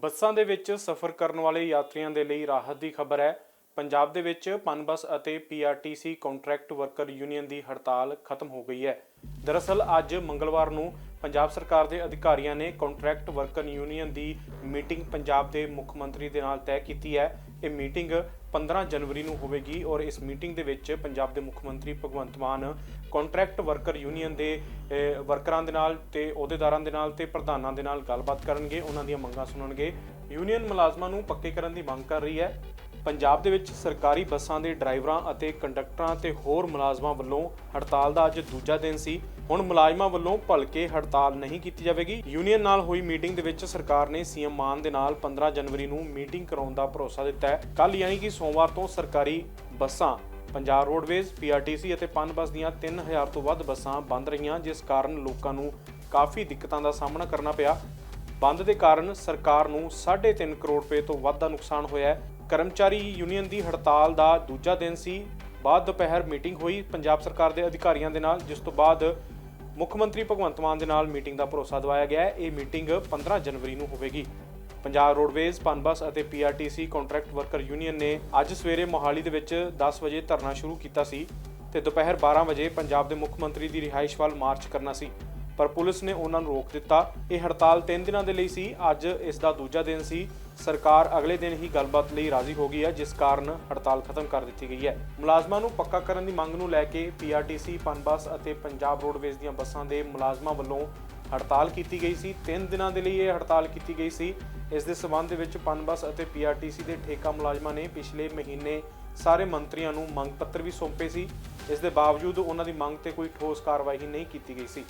ਬੱਸਾਂ ਦੇ ਵਿੱਚ ਸਫ਼ਰ ਕਰਨ ਵਾਲੇ ਯਾਤਰੀਆਂ ਦੇ ਲਈ ਰਾਹਤ ਦੀ ਖਬਰ ਹੈ। ਪੰਜਾਬ ਦੇ ਵਿੱਚ ਪਨਬਸ ਅਤੇ ਪੀਆਰਟੀਸੀ ਕੰਟਰੈਕਟ ਵਰਕਰ ਯੂਨੀਅਨ ਦੀ ਹੜਤਾਲ ਖਤਮ ਹੋ ਗਈ ਹੈ। ਦਰਅਸਲ, ਅੱਜ ਮੰਗਲਵਾਰ ਨੂੰ ਪੰਜਾਬ ਸਰਕਾਰ ਦੇ ਅਧਿਕਾਰੀਆਂ ਨੇ ਕੰਟਰੈਕਟ ਵਰਕਰ ਯੂਨੀਅਨ ਦੀ ਮੀਟਿੰਗ ਪੰਜਾਬ ਦੇ ਮੁੱਖ ਮੰਤਰੀ ਦੇ ਨਾਲ ਤੈਅ ਕੀਤੀ ਹੈ। ਇਹ ਮੀਟਿੰਗ 15 ਜਨਵਰੀ ਨੂੰ ਹੋਵੇਗੀ ਔਰ ਇਸ ਮੀਟਿੰਗ ਦੇ ਵਿੱਚ ਪੰਜਾਬ ਦੇ ਮੁੱਖ ਮੰਤਰੀ Bhagwant Mann contract worker union ਦੇ ਵਰਕਰਾਂ ਦੇ ਨਾਲ ਤੇ ਅਹੁਦੇਦਾਰਾਂ ਦੇ ਨਾਲ ਤੇ ਪ੍ਰਧਾਨਾਂ ਦੇ ਨਾਲ ਗੱਲਬਾਤ ਕਰਨਗੇ, ਉਹਨਾਂ ਦੀਆਂ ਮੰਗਾਂ ਸੁਣਨਗੇ। ਯੂਨੀਅਨ ਮੁਲਾਜ਼ਮਾਂ ਨੂੰ ਪੱਕੇ ਕਰਨ ਦੀ ਮੰਗ ਕਰ ਰਹੀ ਹੈ। ਪੰਜਾਬ ਦੇ ਵਿੱਚ ਸਰਕਾਰੀ ਬੱਸਾਂ ਦੇ ਡਰਾਈਵਰਾਂ ਅਤੇ ਕੰਡਕਟਰਾਂ ਤੇ ਹੋਰ ਮੁਲਾਜ਼ਮਾਂ ਵੱਲੋਂ ਹੜਤਾਲ ਦਾ ਅੱਜ ਦੂਜਾ ਦਿਨ ਸੀ। ਹੁਣ ਮੁਲਾਜ਼ਮਾਂ ਵੱਲੋਂ ਭਲਕੇ ਹੜਤਾਲ ਨਹੀਂ ਕੀਤੀ ਜਾਵੇਗੀ। ਯੂਨੀਅਨ ਨਾਲ ਹੋਈ ਮੀਟਿੰਗ ਦੇ ਵਿੱਚ ਸਰਕਾਰ ਨੇ ਸੀਐਮ ਮਾਨ ਦੇ ਨਾਲ 15 ਜਨਵਰੀ ਨੂੰ ਮੀਟਿੰਗ ਕਰਾਉਣ ਦਾ ਭਰੋਸਾ ਦਿੱਤਾ ਹੈ। ਕੱਲ ਯਾਨੀ ਕਿ ਸੋਮਵਾਰ ਤੋਂ ਸਰਕਾਰੀ ਬੱਸਾਂ, ਪੰਜਾਬ ਰੋਡਵੇਜ਼, ਪੀਆਰਟੀਸੀ ਅਤੇ ਪਨਬਸ ਦੀਆਂ 3000 ਤੋਂ ਵੱਧ ਬੱਸਾਂ ਬੰਦ ਰਹੀਆਂ, ਜਿਸ ਕਾਰਨ ਲੋਕਾਂ ਨੂੰ ਕਾਫੀ ਦਿੱਕਤਾਂ ਦਾ ਸਾਹਮਣਾ ਕਰਨਾ ਪਿਆ। ਬੰਦ ਦੇ ਕਾਰਨ ਸਰਕਾਰ ਨੂੰ 3.5 ਕਰੋੜ ਰੁਪਏ ਤੋਂ ਵੱਧ ਦਾ ਨੁਕਸਾਨ ਹੋਇਆ ਹੈ। ਕਰਮਚਾਰੀ ਯੂਨੀਅਨ ਦੀ ਹੜਤਾਲ ਦਾ ਦੂਜਾ ਦਿਨ ਸੀ। ਬਾਅਦ ਦੁਪਹਿਰ ਮੀਟਿੰਗ ਹੋਈ। ਪੰਜਾਬ ਸਰਕਾਰ ਦੇ ਅਧਿਕਾਰੀਆਂ ਦੇ ਨਾਲ, ਜਿਸ ਤੋਂ ਬਾਅਦ ਮੁੱਖ ਮੰਤਰੀ ਭਗਵੰਤ ਮਾਨ ਦੇ ਨਾਲ ਮੀਟਿੰਗ ਦਾ ਭਰੋਸਾ ਦਿਵਾਇਆ ਗਿਆ ਹੈ। ਇਹ ਮੀਟਿੰਗ 15 ਜਨਵਰੀ ਨੂੰ ਹੋਵੇਗੀ। ਪੰਜਾਬ ਰੋਡਵੇਜ਼, ਪਨਬਸ ਅਤੇ ਪੀਆਰਟੀਸੀ ਕੰਟਰੈਕਟ ਵਰਕਰ ਯੂਨੀਅਨ ਨੇ ਅੱਜ ਸਵੇਰੇ ਮੋਹਾਲੀ ਦੇ ਵਿੱਚ 10 ਵਜੇ ਧਰਨਾ ਸ਼ੁਰੂ ਕੀਤਾ ਸੀ ਤੇ ਦੁਪਹਿਰ 12 ਵਜੇ ਪੰਜਾਬ ਦੇ ਮੁੱਖ ਮੰਤਰੀ ਦੀ ਰਿਹਾਇਸ਼ ਵੱਲ ਮਾਰਚ ਕਰਨਾ ਸੀ। ਪਰ ਪੁਲਿਸ ਨੇ ਉਹਨਾਂ ਨੂੰ ਰੋਕ ਦਿੱਤਾ। ਇਹ ਹੜਤਾਲ 3 ਦਿਨਾਂ ਦੇ ਲਈ ਸੀ। ਅੱਜ ਇਸ ਦਾ ਦੂਜਾ ਦਿਨ ਸੀ। ਸਰਕਾਰ ਅਗਲੇ ਦਿਨ ਹੀ ਗੱਲਬਾਤ ਲਈ ਰਾਜ਼ੀ ਹੋ ਗਈ ਹੈ, ਜਿਸ ਕਾਰਨ ਹੜਤਾਲ ਖਤਮ ਕਰ ਦਿੱਤੀ ਗਈ ਹੈ। ਮੁਲਾਜ਼ਮਾਂ ਨੂੰ ਪੱਕਾ ਕਰਨ ਦੀ ਮੰਗ ਨੂੰ ਲੈ ਕੇ ਪੀਆਰਟੀਸੀ ਪਨਬਸ ਅਤੇ ਪੰਜਾਬ ਰੋਡਵੇਜ਼ ਦੀਆਂ ਬੱਸਾਂ ਦੇ ਮੁਲਾਜ਼ਮਾਂ ਵੱਲੋਂ ਹੜਤਾਲ ਕੀਤੀ ਗਈ ਸੀ। 3 ਦਿਨਾਂ ਦੇ ਲਈ ਇਹ ਹੜਤਾਲ ਕੀਤੀ ਗਈ ਸੀ। ਇਸ ਦੇ ਸਬੰਧ ਦੇ ਵਿੱਚ ਪਨਬਸ ਅਤੇ ਪੀਆਰਟੀਸੀ ਦੇ ਠੇਕਾ ਮੁਲਾਜ਼ਮਾਂ ਨੇ ਪਿਛਲੇ ਮਹੀਨੇ ਸਾਰੇ ਮੰਤਰੀਆਂ ਨੂੰ ਮੰਗ ਪੱਤਰ ਵੀ ਸੌਂਪੇ ਸੀ। ਇਸ ਦੇ ਬਾਵਜੂਦ ਉਹਨਾਂ ਦੀ ਮੰਗ ਤੇ ਕੋਈ ਠੋਸ ਕਾਰਵਾਈ ਨਹੀਂ ਕੀਤੀ ਗਈ ਸੀ।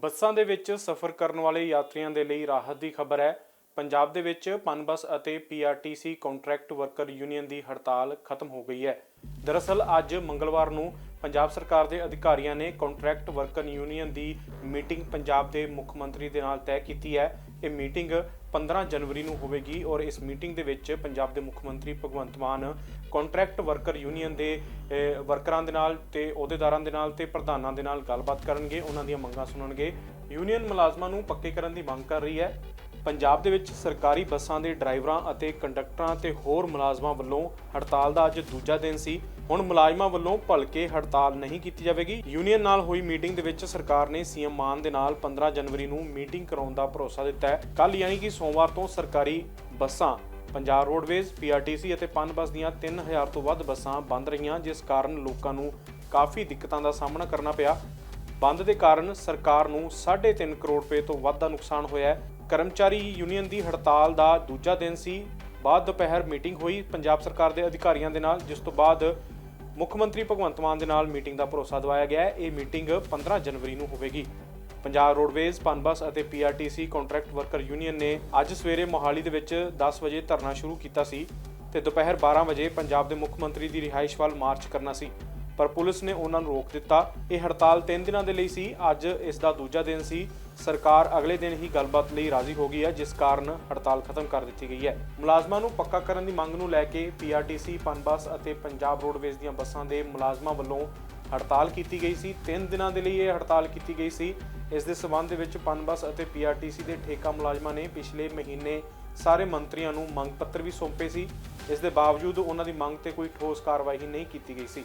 ਬੱਸਾਂ ਦੇ ਵਿੱਚ ਸਫ਼ਰ ਕਰਨ ਵਾਲੇ ਯਾਤਰੀਆਂ ਦੇ ਲਈ ਰਾਹਤ ਦੀ ਖਬਰ ਹੈ। ਪੰਜਾਬ ਦੇ ਵਿੱਚ ਪਨਬਸ ਅਤੇ ਪੀਆਰਟੀਸੀ ਕੰਟਰੈਕਟ ਵਰਕਰ ਯੂਨੀਅਨ ਦੀ ਹੜਤਾਲ ਖਤਮ ਹੋ ਗਈ ਹੈ। ਦਰਅਸਲ ਅੱਜ ਮੰਗਲਵਾਰ ਨੂੰ ਪੰਜਾਬ ਸਰਕਾਰ ਦੇ ਅਧਿਕਾਰੀਆਂ ਨੇ ਕੰਟਰੈਕਟ ਵਰਕਰ ਯੂਨੀਅਨ ਦੀ ਮੀਟਿੰਗ ਪੰਜਾਬ ਦੇ ਮੁੱਖ ਮੰਤਰੀ ਦੇ ਨਾਲ ਤੈਅ ਕੀਤੀ ਹੈ। ਇਹ ਮੀਟਿੰਗ 15 ਜਨਵਰੀ ਨੂੰ ਹੋਵੇਗੀ ਔਰ ਇਸ ਮੀਟਿੰਗ ਦੇ ਵਿੱਚ ਪੰਜਾਬ ਦੇ ਮੁੱਖ ਮੰਤਰੀ Bhagwant Mann, contract worker union ਦੇ ਵਰਕਰਾਂ ਦੇ ਨਾਲ ਤੇ ਅਹੁਦੇਦਾਰਾਂ ਦੇ ਨਾਲ ਤੇ ਪ੍ਰਧਾਨਾਂ ਦੇ ਨਾਲ ਗੱਲਬਾਤ ਕਰਨਗੇ, ਉਹਨਾਂ ਦੀਆਂ ਮੰਗਾਂ ਸੁਣਨਗੇ। ਯੂਨੀਅਨ ਮੁਲਾਜ਼ਮਾਂ ਨੂੰ ਪੱਕੇ ਕਰਨ ਦੀ ਮੰਗ ਕਰ ਰਹੀ ਹੈ। ਪੰਜਾਬ ਦੇ ਵਿੱਚ ਸਰਕਾਰੀ ਬੱਸਾਂ ਦੇ ਡਰਾਈਵਰਾਂ ਅਤੇ ਕੰਡਕਟਰਾਂ ਤੇ ਹੋਰ ਮੁਲਾਜ਼ਮਾਂ ਵੱਲੋਂ ਹੜਤਾਲ ਦਾ ਅੱਜ ਦੂਜਾ ਦਿਨ ਸੀ। ਹੁਣ ਮੁਲਾਜ਼ਮਾਂ ਵੱਲੋਂ ਭਲਕੇ ਹੜਤਾਲ ਨਹੀਂ ਕੀਤੀ ਜਾਵੇਗੀ। ਯੂਨੀਅਨ ਨਾਲ ਹੋਈ ਮੀਟਿੰਗ ਦੇ ਵਿੱਚ ਸਰਕਾਰ ਨੇ ਸੀਐਮ ਮਾਨ ਦੇ ਨਾਲ 15 ਜਨਵਰੀ ਨੂੰ ਮੀਟਿੰਗ ਕਰਾਉਣ ਦਾ ਭਰੋਸਾ ਦਿੱਤਾ ਹੈ। ਕੱਲ ਯਾਨੀ ਕਿ ਸੋਮਵਾਰ ਤੋਂ ਸਰਕਾਰੀ ਬੱਸਾਂ, ਪੰਜਾਬ ਰੋਡਵੇਜ਼, ਪੀਆਰਟੀਸੀ ਅਤੇ ਪਨਬਸ ਦੀਆਂ 3000 ਤੋਂ ਵੱਧ ਬੱਸਾਂ ਬੰਦ ਰਹੀਆਂ, ਜਿਸ ਕਾਰਨ ਲੋਕਾਂ ਨੂੰ ਕਾਫੀ ਦਿੱਕਤਾਂ ਦਾ ਸਾਹਮਣਾ ਕਰਨਾ ਪਿਆ। ਬੰਦ ਦੇ ਕਾਰਨ ਸਰਕਾਰ ਨੂੰ 3.5 ਕਰੋੜ ਰੁਪਏ ਤੋਂ ਵੱਧ ਦਾ ਨੁਕਸਾਨ ਹੋਇਆ ਹੈ। ਕਰਮਚਾਰੀ ਯੂਨੀਅਨ ਦੀ ਹੜਤਾਲ ਦਾ ਦੂਜਾ ਦਿਨ ਸੀ। ਬਾਅਦ ਦੁਪਹਿਰ ਮੀਟਿੰਗ ਹੋਈ ਪੰਜਾਬ ਸਰਕਾਰ ਦੇ ਅਧਿਕਾਰੀਆਂ ਦੇ ਨਾਲ, ਜਿਸ ਤੋਂ ਬਾਅਦ ਮੁੱਖ ਮੰਤਰੀ ਭਗਵੰਤ ਮਾਨ ਦੇ ਨਾਲ ਮੀਟਿੰਗ ਦਾ ਭਰੋਸਾ ਦਿਵਾਇਆ ਗਿਆ। ਹੈ ਇਹ ਮੀਟਿੰਗ 15 ਜਨਵਰੀ ਨੂੰ ਹੋਵੇਗੀ। ਪੰਜਾਬ ਰੋਡਵੇਜ਼, ਪਨਬਸ ਅਤੇ ਪੀਆਰਟੀਸੀ ਕੰਟਰੈਕਟ ਵਰਕਰ ਯੂਨੀਅਨ ਨੇ ਅੱਜ ਸਵੇਰੇ ਮੋਹਾਲੀ ਦੇ ਵਿੱਚ 10 ਵਜੇ ਧਰਨਾ ਸ਼ੁਰੂ ਕੀਤਾ ਸੀ ਤੇ ਦੁਪਹਿਰ 12 ਵਜੇ ਪੰਜਾਬ ਦੇ ਮੁੱਖ ਮੰਤਰੀ ਦੀ ਰਿਹਾਇਸ਼ ਵੱਲ ਮਾਰਚ ਕਰਨਾ ਸੀ। ਪਰ ਪੁਲਿਸ ਨੇ ਉਹਨਾਂ ਨੂੰ ਰੋਕ ਦਿੱਤਾ। ਇਹ ਹੜਤਾਲ 3 ਦਿਨਾਂ ਦੇ ਲਈ ਸੀ। ਅੱਜ ਇਸ ਦਾ ਦੂਜਾ ਦਿਨ ਸੀ। ਸਰਕਾਰ ਅਗਲੇ ਦਿਨ ਹੀ ਗੱਲਬਾਤ ਲਈ ਰਾਜ਼ੀ ਹੋ ਗਈ ਹੈ, ਜਿਸ ਕਾਰਨ ਹੜਤਾਲ ਖਤਮ ਕਰ ਦਿੱਤੀ ਗਈ ਹੈ। ਮੁਲਾਜ਼ਮਾਂ ਨੂੰ ਪੱਕਾ ਕਰਨ ਦੀ ਮੰਗ ਨੂੰ ਲੈ ਕੇ ਪੀਆਰਟੀਸੀ ਪਨਬਸ ਅਤੇ ਪੰਜਾਬ ਰੋਡਵੇਜ਼ ਦੀਆਂ ਬੱਸਾਂ ਦੇ ਮੁਲਾਜ਼ਮਾਂ ਵੱਲੋਂ ਹੜਤਾਲ ਕੀਤੀ ਗਈ ਸੀ। 3 ਦਿਨਾਂ ਦੇ ਲਈ ਇਹ ਹੜਤਾਲ ਕੀਤੀ ਗਈ ਸੀ। ਇਸ ਦੇ ਸਬੰਧ ਦੇ ਵਿੱਚ ਪਨਬਸ ਅਤੇ ਪੀਆਰਟੀਸੀ ਦੇ ਠੇਕਾ ਮੁਲਾਜ਼ਮਾਂ ਨੇ ਪਿਛਲੇ ਮਹੀਨੇ ਸਾਰੇ ਮੰਤਰੀਆਂ ਨੂੰ ਮੰਗ ਪੱਤਰ ਵੀ ਸੌਂਪੇ ਸੀ। ਇਸ ਦੇ ਬਾਵਜੂਦ ਉਹਨਾਂ ਦੀ ਮੰਗ ਤੇ ਕੋਈ ਠੋਸ ਕਾਰਵਾਈ ਨਹੀਂ ਕੀਤੀ ਗਈ ਸੀ।